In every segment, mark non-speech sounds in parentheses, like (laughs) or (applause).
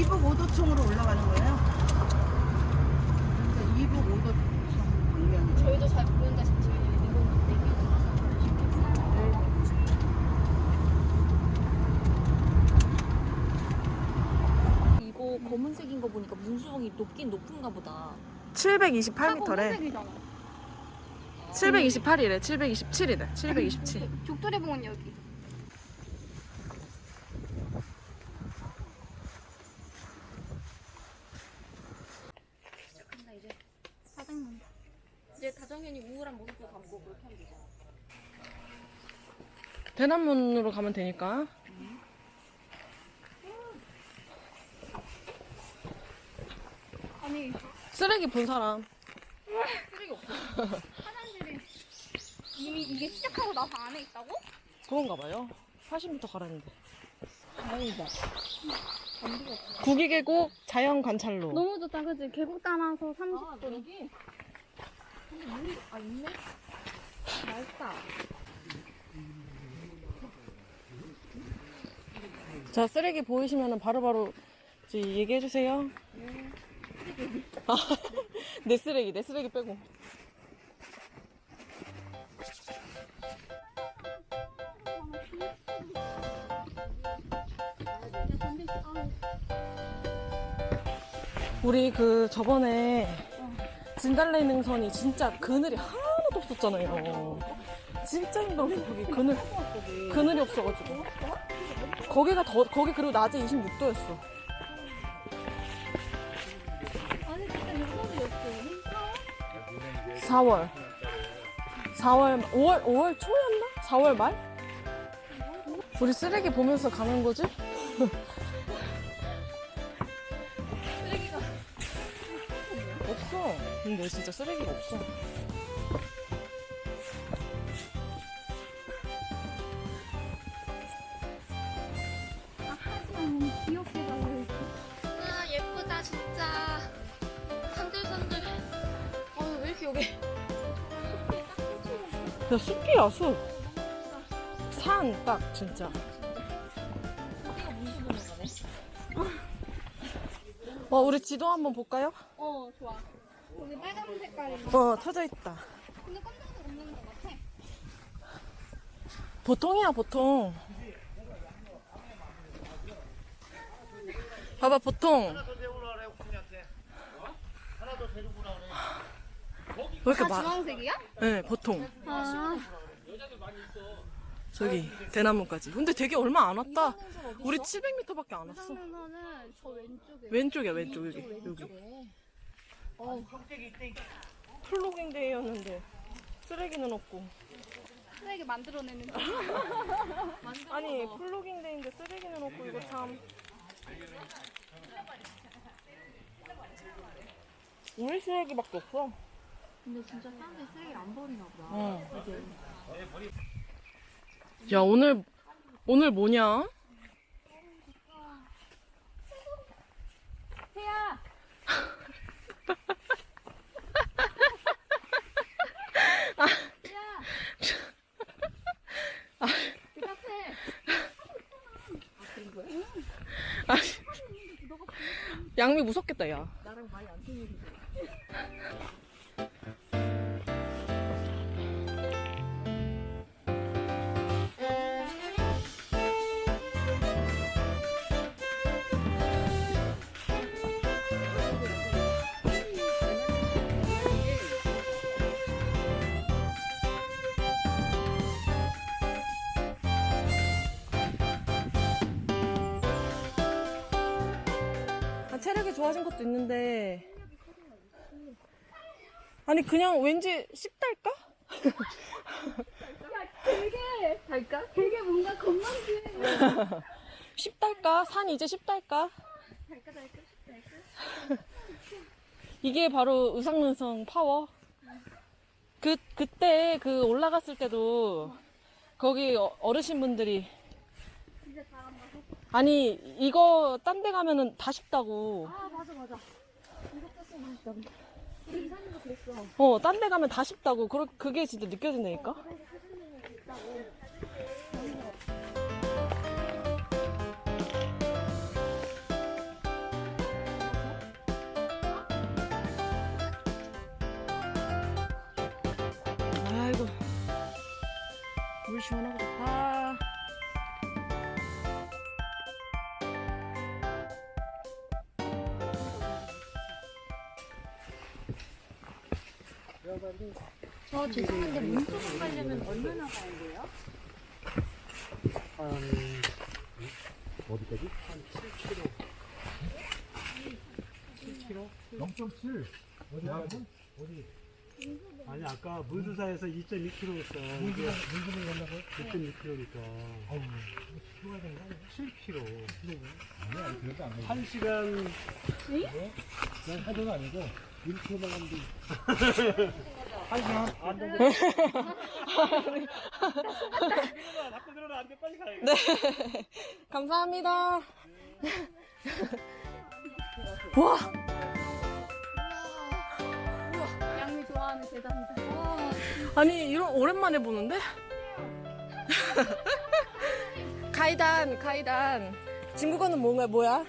이북 오도청으로 올라가는 거예요. 그러니까 이북 오도청 방면. 저희도 잘 모르는데 저희 내고 이거 검은색인 거 보니까 문수봉이 높긴 높은가 보다. 728m래. 728이래. 727이래. 727. 족도레봉은 여기. 시작한다 이제. 짜증난다. 이제 다정현이 우울한 모습도 담고 그렇게 하면 되잖아. 대남문으로 가면 되니까. 아니 쓰레기 본 사람. 쓰레기 없어. 사람들이 이미 이게 시작하고 나서 안에 있다고? 그런가 봐요. 80m 가라는데. 다행이다. 구기계곡 자연 관찰로. 너무 좋다, 그치? 계곡 따라서 30분. 아, 여기? 물이, 아, 있네? 맛있다. 자, 쓰레기 보이시면 바로바로 얘기해 주세요. 아, (laughs) 내 쓰레기, 내 쓰레기 빼고. 우리 그 저번에 진달래 능선이 진짜 그늘이 하나도 없었잖아요. 진짜 힘들었어, 거기 그늘. 그늘이 없어가지고. 거기가 더, 거기 그리고 낮에 26도였어. 아니, 진짜 여기였어. 4월. 4월, 5월, 5월 초였나? 4월 말? 우리 쓰레기 보면서 가는 거지? (laughs) 근데 진짜 쓰레기가 없어. 아, 하지만 너무 귀엽게 달려있어. 아, 예쁘다, 진짜. 산들산들. 어, 왜 이렇게 여기. 야, 숲이야, 숲. 산, 딱, 진짜. 여기가. 어, 우리 지도 한번 볼까요? 어, 좋아. 여기 빨간 색깔이. 어, 찾아 있다. 근데 검정색 없는 것 같아. 보통이야, 보통. 봐봐, 보통. 왜 이렇게 다 많아? 주황색이야? 네, 보통. 아, 저기, 대나무까지. 근데 되게 얼마 안 왔다. 우리 700m밖에 안 왔어. 저 왼쪽에. 왼쪽이야, 왼쪽, 여기. 여기. 왼쪽에. 어, 플로깅 데이였는데, 쓰레기는 없고. 쓰레기 만들어내는 거. (laughs) 아니, 플로깅 데이인데 쓰레기는 없고, 이거 참. 우리 쓰레기밖에 없어. 근데 진짜 사람들이 쓰레기를 안 버리나 보다. 어. 야, 오늘, 오늘 뭐냐? 태야! 태야! 대답해! 양미 무섭겠다, 야. 나랑 말이 안 통일 체력이 좋아진 것도 있는데. 아니, 그냥 왠지 쉽달까? 되게 달까? 되게 뭔가 건망지. 쉽달까? (laughs) 산 이제 쉽달까? 달까 달까 달까. 이게 바로 의상능성 파워. 그, 그때 그 올라갔을 때도 거기 어- 어르신분들이. 아니 이거 딴 데 가면은 다 쉽다고. 아 맞아 맞아. 이거 뜯으면 맛있다 우리 이사님도 그랬어. 어 딴 데 가면 다 쉽다고. 그러, 그게 진짜 느껴지니까. 어, 아이고. 물 시원하고 저 죄송한데 문쪽으로 가려면 얼마나 가야 돼요? 한 어디까지? 한 7km. 0.7 어디 어디 아니 아까 문수사에서 2.2km였어. 이게 문수를 간다고요? 2.2km니까 아우 키워야 되는 거 아니야? 7km. 아니야 아니, 그래도 안 돼. 1시간 그냥 하도는 아니고 1km만 가면 돼. (laughs) 한 시간 안 되고 자꾸 들어라 안돼 빨리 가야 네. 감사합니다. (laughs) 와, 좋아하는 계단이다. 와, 아니 이런 오랜만에 보는데? (laughs) 가이단, 가이단. 중국어는 뭔가 뭐야?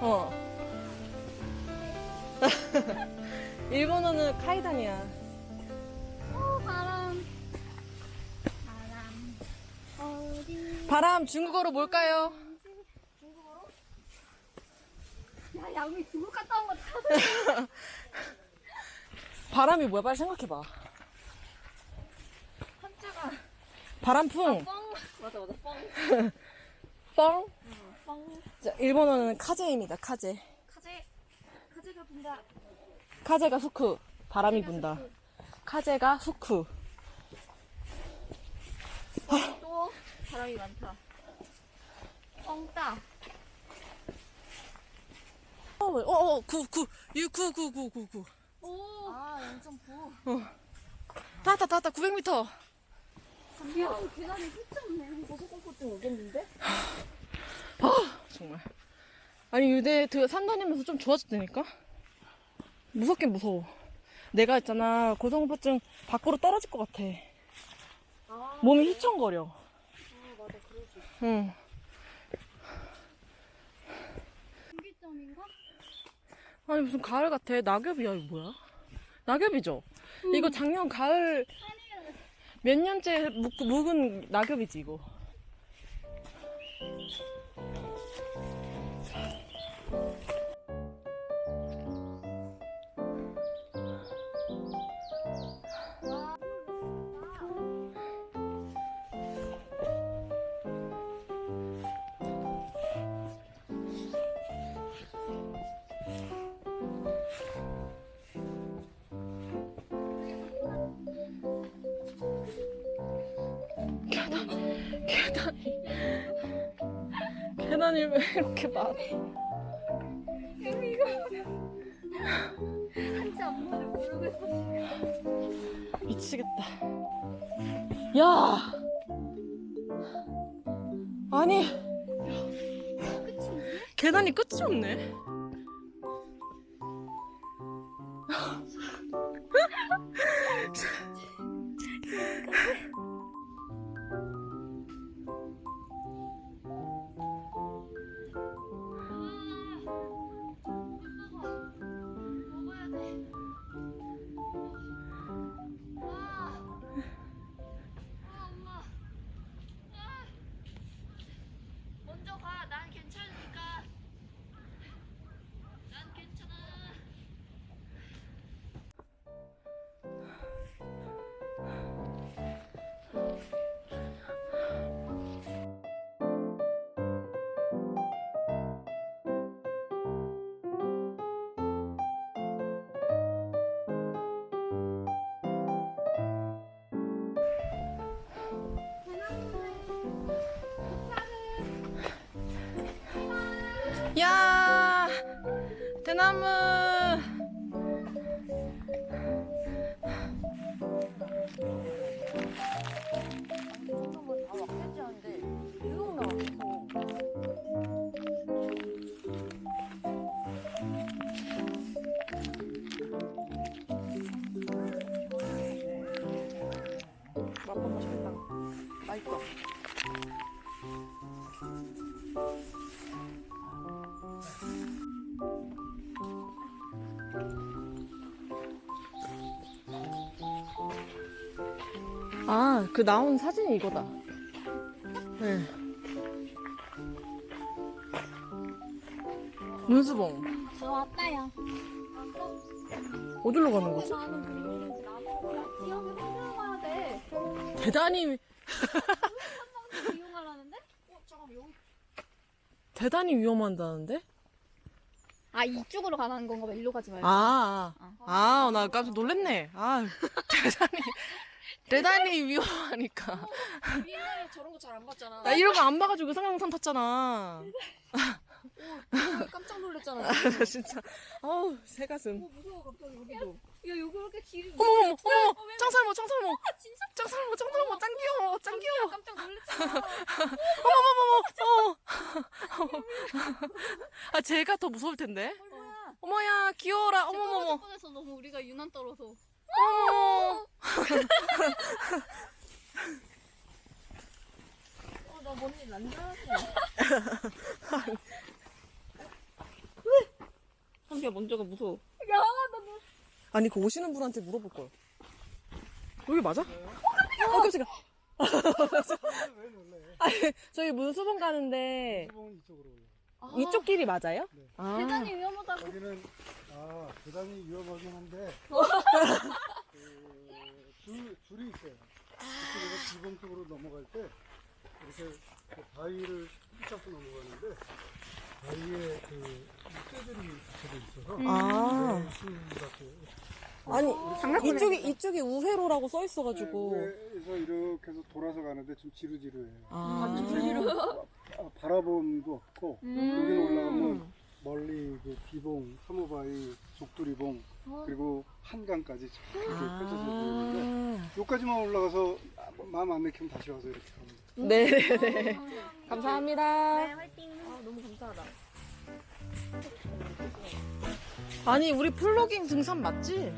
어. (laughs) 일본어는 카이단이야. 오, 바람. 바람. 어디? 바람 중국어로 뭘까요? 야, 양이 중국 갔다 온거 찾아. (laughs) 바람이 뭐야? 빨리 생각해봐. 한자가 바람풍, 뻥. 맞아, 맞아, 뻥. (laughs) 뻥. 뻥. 자, 일본어는 카제입니다. 카제. 카제. 카제가 분다. 카제가 후쿠. 바람이 분다. 카제가 후쿠. 또 바람이 많다. 뻥따. 어, 어, 어, 구, 구, 유, 구, 구, 구, 구, 구. 오. 아, 0.9. 다 왔다, 다 왔다, 900m. 이야, 계단이 끝이 없네. 고소공포증 오겠는데? 정말. 아니, 근데 그산 다니면서 좀 좋아졌다니까? 무섭긴 무서워. 내가 있잖아, 고성호증 밖으로 떨어질 것 같아. 아, 몸이 휘청거려. 아 맞아, 그럴 수 있어. 응. 분기점인가? 아니, 무슨 가을 같아. 낙엽이야, 이거 뭐야? 낙엽이죠? 이거 작년 가을 몇 년째 묵, 묵은 낙엽이지, 이거. 계단이 왜 이렇게 많아? 한치 앞머리 모르고 있어. 미치겠다. 야! 아니, 끝이 없네? 계단이 끝이 없네. 야! 대나무! 아, 그 나온 사진이 이거다. 네. 문수봉. 저 왔다요. 어디로 가는 거지? 대단히? 대단히 위험한다는데? 아 이쪽으로 가는 건가 봐. 일로 가지 말고. 아, 아, 아, 나 깜짝 놀랐네. 아, (laughs) 대단히, 대단히 위험하니까. 옛날에 저런 거 잘 안 봤잖아. 나 이런 거 안 봐가지고 상상상 탔잖아. 깜짝 놀랐잖아. (laughs) 나 진짜, 어우, 새 가슴. 무서워 갑자기 여기도. 야 여기 왜 이렇게 길이 어머머머, 어머, 짱살모, 짱살모, 진짜 짱살모, 짱살모, 짱 귀여워, 짱 귀여워. 깜짝 놀랐잖아. (laughs) 어머머머머, 어. 아, 제가 더 무서울 텐데. 어머야, 귀여워라, 어머머머. 너무 우리가 유난 떨어서. 어머. 어나뭔일 난다. 한비야, 먼저가 무서워. 야나 뭐. 아니, 그 오시는 분한테 물어볼 걸. 여기 맞아? 어, 깜짝이야. 왜 (laughs) 놀래? 아니, 저희 문수봉 가는데, 수봉은 이쪽으로 올려. 이쪽 길이 맞아요? 네. 아. 대단히 위험하다고. 여기는 아 대단히 위험하긴 한데 그, 줄 줄이 있어요. 이쪽에서 기봉 쪽으로 넘어갈 때 이렇게 그 바위를 붙잡고 넘어가는데 바위에 그 쇠들이 붙여져 있어서 아. 네, 수밖에 아니, 이쪽이, 이쪽이 우회로라고 써 있어가지고. 그래서 이렇게 해서 돌아서 가는데 좀 지루지루해요. 아, 아, 바라봄도 없고 여기는 올라가면 멀리 그 비봉, 사무바위, 족두리봉 그리고 한강까지 이렇게 펼쳐져 보이는데 아. 여기까지만 올라가서 마음 안 내키면 다시 와서 이렇게 합니다. 네네네. 감사합니다. 아 너무 감사하다. 아니, 우리 플로깅 등산 맞지?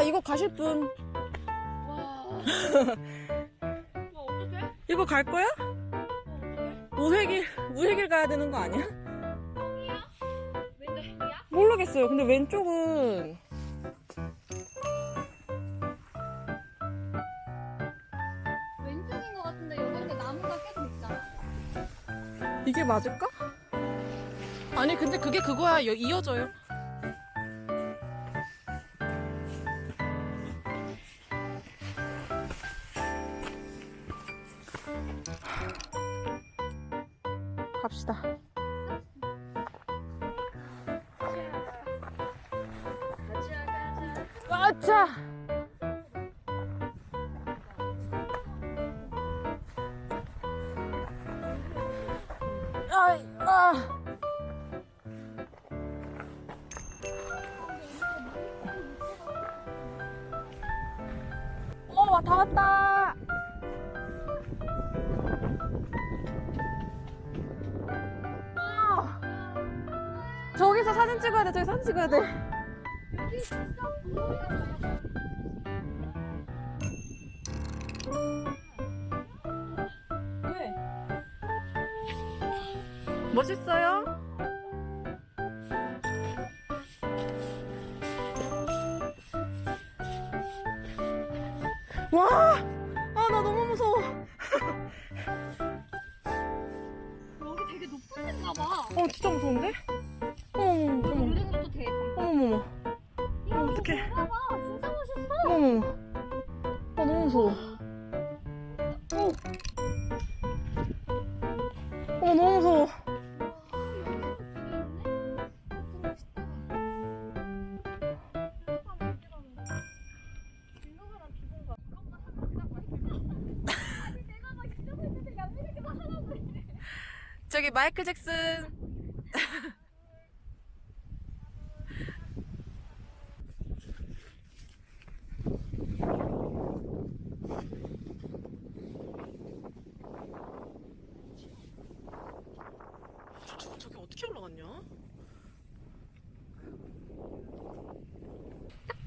봐봐, 이거 가실 분. 와. 와 어떡해? 이거 갈 거야? 우회길, 우회길 가야 되는 거 아니야? 왼쪽이야? 모르겠어요. 근데 왼쪽은. 왼쪽인 것 같은데 여기 나무가 계속 있잖아. 이게 맞을까? 아니, 근데 그게 그거야. 여- 이어져요. 아. 어, 다 왔다. 와. 저기서 사진 찍어야 돼. 저기 사진 찍어야 돼. 와! 아, 나 너무 무서워. 여기 되게 높은 데인가 봐. 어, 진짜 무서운데? 저기 마이클 잭슨. 저, 저기 어떻게 올라갔냐?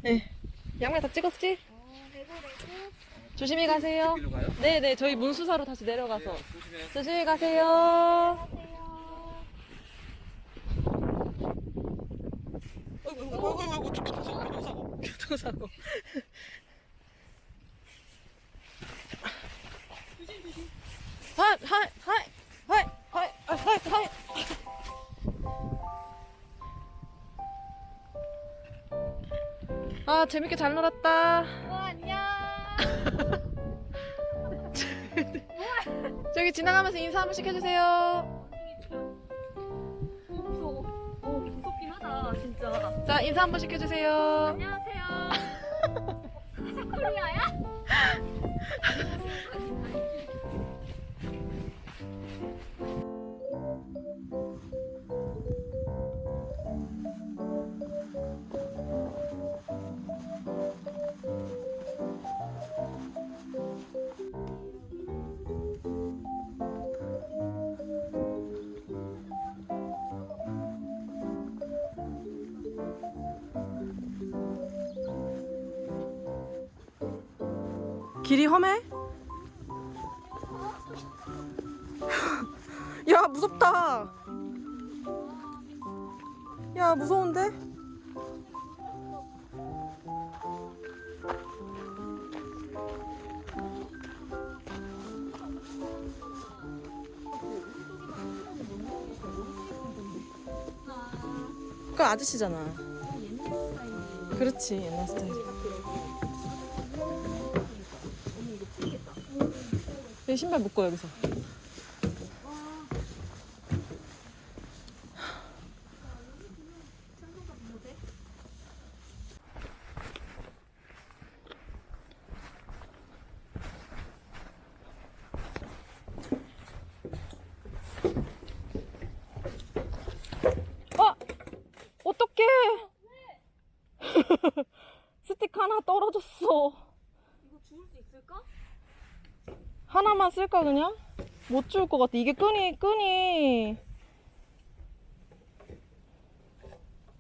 네. 양말 다 찍었지? 조심히 가세요. 네 네 저희 문수사로 다시 내려가서 조심히 가세요. 어이구 어이구 어이구 어이구 교통사고 교통사고 교통사고. 하이 하이 하이 하이 하이 하이 하이. 아 재밌게 잘 놀았다. 저기 지나가면서 인사 한 번씩 해주세요. 무서워. 오, 무섭긴 하다, 진짜. 자 인사 한 번씩 해주세요. 안녕 길이 험해? 야 무섭다. 야 무서운데? 그 아저씨잖아. 그렇지 옛날 스타일. 내 신발 묶어 여기서. 어! (laughs) 떨어졌어. 이거 주울 수 있을까? 하나만 쓸까 그냥? 못 줄 것 같아. 이게 끈이 끈이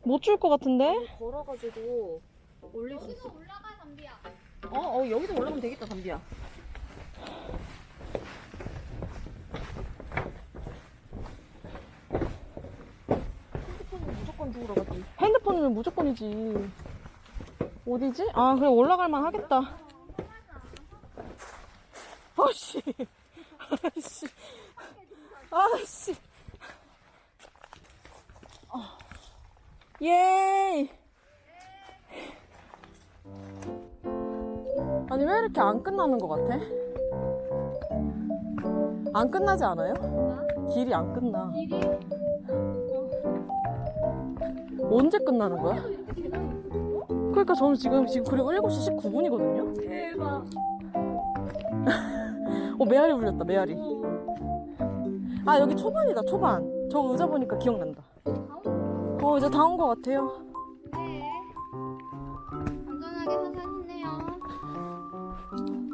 못 줄 것 같은데? 걸어가지고 올릴 수 있어. 올라가 담비야. 어, 어, 여기도 올라가면 되겠다, 담비야. 핸드폰은 무조건 주우러 가지. 핸드폰은 무조건이지. 어디지? 아 그래 올라갈 만 하겠다. 아씨, 아씨, 아씨. 아. 예. 아니 왜 이렇게 안 끝나는 것 같아? 안 끝나지 않아요? 길이 안 끝나. 언제 끝나는 거야? 그러니까 저는 지금 지금 그리고 7시 19분이거든요. 대박. 어 메아리 울렸다 메아리. 아 여기 초반이다 초반. 저 의자 보니까 기억난다. 어 이제 다 온 것 같아요. 네. 안전하게 사살했네요.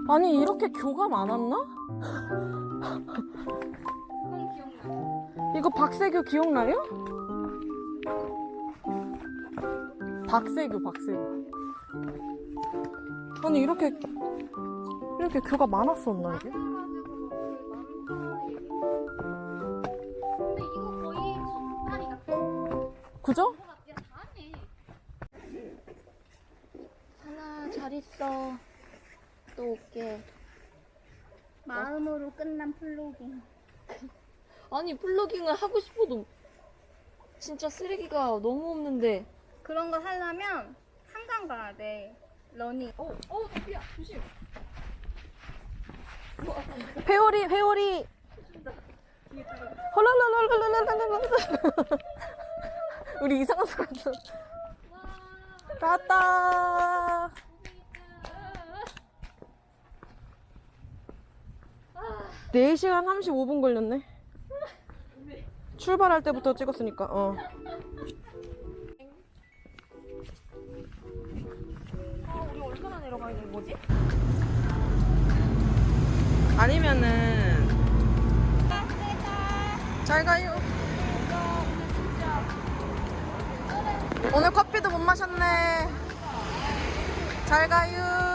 아니 이렇게 교가 많았나? 그건 기억나. 이거 박세교 기억나요? 박세교 박세교. 아니 이렇게 이렇게 교가 많았었나 이게? 그. 근데 이거 거의 같아. 그죠? 뭐가 야 다네. 하나 잘 있어. 또 올게. 마음으로 끝난 플로깅. (laughs) 아니 플러깅을 하고 싶어도 진짜 쓰레기가 너무 없는데. 그런 거 하려면 한강 가야 돼. 러닝. 어, 어, 담비야 조심. 회오리 회오리 헐랄랄랄랄랄랄랄 우리 이상한 소리 났어 나왔다 네시간 35분 걸렸네 출발할 때부터 찍었으니까 어 아, 우리 얼마나 내려가야 되는 거지? 아니면은 잘 가요. 오늘 커피도 못 마셨네. 잘 가요.